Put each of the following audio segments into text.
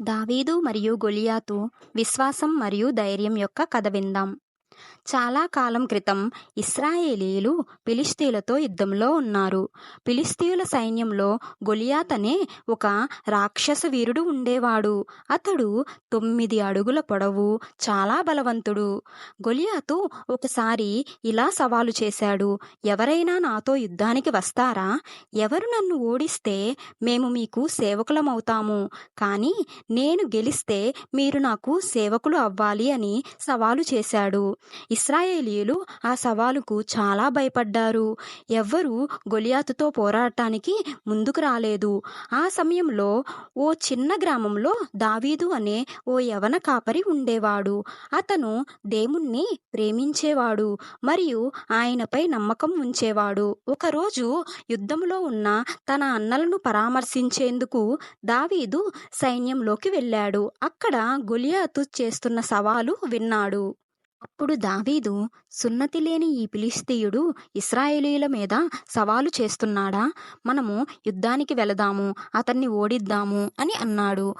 దావీదు మరియు గొలియాతు విశ్వాసం మరియు ధైర్యం యొక్క కథ విందాం. చాలా కాలం క్రితం ఇస్రాయేలీలు ఫిలిస్తీన్లతో యుద్ధంలో ఉన్నారు. పిలిస్తీయుల సైన్యంలో గొలియాత్ అనే ఒక రాక్షస వీరుడు ఉండేవాడు. అతడు తొమ్మిది అడుగుల పొడవు చాలా బలవంతుడు. గొలియాతు ఒకసారి ఇలా సవాలు చేశాడు ఎవరైనా నాతో యుద్ధానికి వస్తారా? ఎవరు నన్ను ఓడిస్తే మేము మీకు సేవకులమవుతాము. కానీ నేను గెలిస్తే మీరు నాకు సేవకులు అవ్వాలి అని సవాలు చేశాడు. ఇస్రాయేలీలు ఆ సవాలుకు చాలా భయపడ్డారు. ఎవ్వరూ గొలియాతుతో పోరాడటానికి ముందుకు రాలేదు. ఆ సమయంలో ఓ చిన్న గ్రామంలో దావీదు అనే ఓ యవన కాపరి ఉండేవాడు. అతను దేవుణ్ణి ప్రేమించేవాడు మరియు ఆయనపై నమ్మకం ఉంచేవాడు. ఒకరోజు యుద్ధంలో ఉన్న తన అన్నలను పరామర్శించేందుకు దావీదు సైన్యంలోకి వెళ్ళాడు. అక్కడ గొలియాతు చేస్తున్న సవాలు విన్నాడు. అప్పుడు దావీదు సున్నతి లేని ఈ పిలిస్తీయుడు ఇస్రాయేలీల మీద సవాలు చేస్తున్నాడా? మనము యుద్ధానికి వెళదాము అతన్ని ఓడిద్దాము అని అన్నాడు.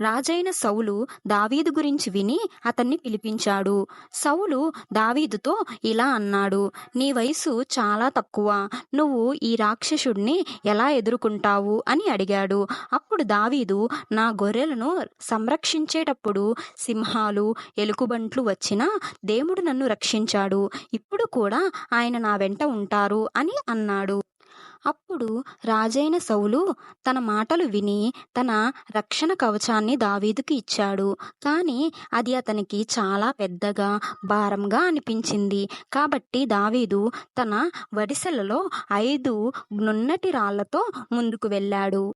రాజైన సౌలు దావీదు గురించి విని అతన్ని పిలిపించాడు. సౌలు దావీదుతో ఇలా అన్నాడు నీ వయసు చాలా తక్కువ నువ్వు ఈ రాక్షసుడిని ఎలా ఎదుర్కొంటావు? అని అడిగాడు. అప్పుడు దావీదు నా గొర్రెలను సంరక్షించేటప్పుడు సింహాలు ఎలుకబంట్లు వచ్చినా దేవుడు నన్ను రక్షించాడు. ఇప్పుడు కూడా ఆయన నా వెంట ఉంటారు అని అన్నాడు. అప్పుడు రాజైన సౌలు తన మాటలు విని తన రక్షణ కవచాన్ని దావీదుకి ఇచ్చాడు. కానీ అది అతనికి చాలా పెద్దగా భారంగా అనిపించింది. కాబట్టి దావీదు తన వడిసెలలో ఐదు నున్నటి రాళ్ళతో ముందుకు వెళ్ళాడు.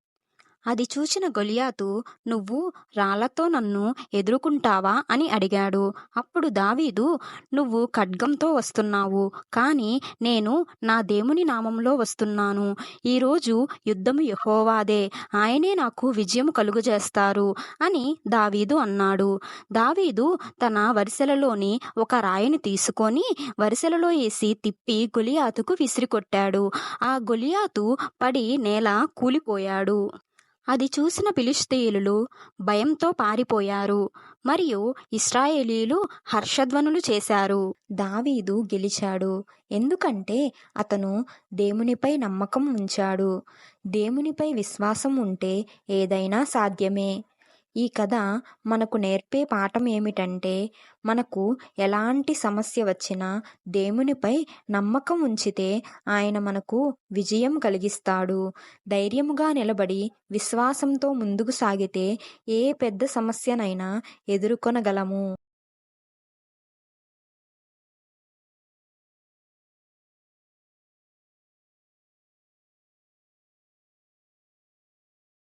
అది చూసిన గొలియాతు నువ్వు రాళ్ళతో నన్ను ఎదుర్కొంటావా? అని అడిగాడు. అప్పుడు దావీదు నువ్వు ఖడ్గంతో వస్తున్నావు కానీ నేను నా దేవుని నామంలో వస్తున్నాను. ఈరోజు యుద్ధము యహోవాదే ఆయనే నాకు విజయం కలుగజేస్తారు అని దావీదు అన్నాడు. దావీదు తన వరిసెలలోని ఒక రాయిని తీసుకొని వరిసెలలో వేసి తిప్పి గొలియాతుకు విసిరికొట్టాడు. ఆ గొలియాతు పడి నేల కూలిపోయాడు. అది చూసిన ఫిలిస్తీయులు భయంతో పారిపోయారు. మరియు ఇస్రాయేలీలు హర్షధ్వనులు చేశారు. దావీదు గెలిచాడు. ఎందుకంటే అతను దేవునిపై నమ్మకం ఉంచాడు. దేవునిపై విశ్వాసం ఉంటే ఏదైనా సాధ్యమే. ఈ కథ మనకు నేర్పే పాఠం ఏమిటంటే మనకు ఎలాంటి సమస్య వచ్చినా దేవునిపై నమ్మకం ఉంచితే ఆయన మనకు విజయం కలిగిస్తాడు. ధైర్యముగా నిలబడి విశ్వాసంతో ముందుకు సాగితే ఏ పెద్ద సమస్యనైనా ఎదుర్కొనగలము.